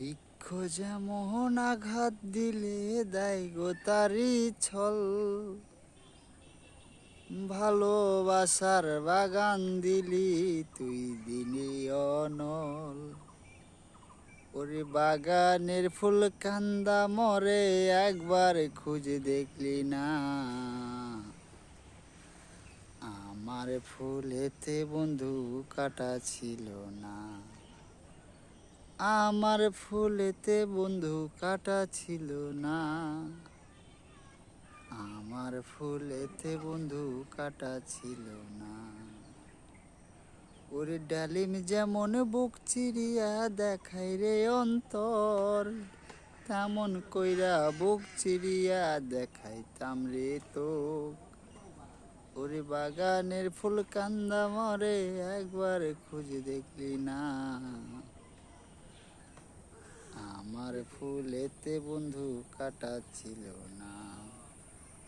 বৃক্ষ যেমন আঘাত দিলে দেয় তারি ছল। ভালোবাসার বাগান দিলি তুই দিলি অনল। ওরে বাগানের ফুল কান্দা মরে একবার খুঁজে দেখলি না। আমার ফুলেতে বন্ধু কাটা ছিল না। আমার ফুলেতে বন্ধু কাটা ছিল না। আমার ফুলেতে বন্ধু কাটা ছিল না। ওরে ডালিম যেমন বুক চিরিয়া দেখাই রে অন্তর, তেমন কইরা বুক চিরিয়া দেখাইতাম রে তো ওরে বাগানের ফুল কান্দা মরে একবার খুঁজে দেখলি না। আমার ফুলেতে বন্ধু কাটা ছিল না।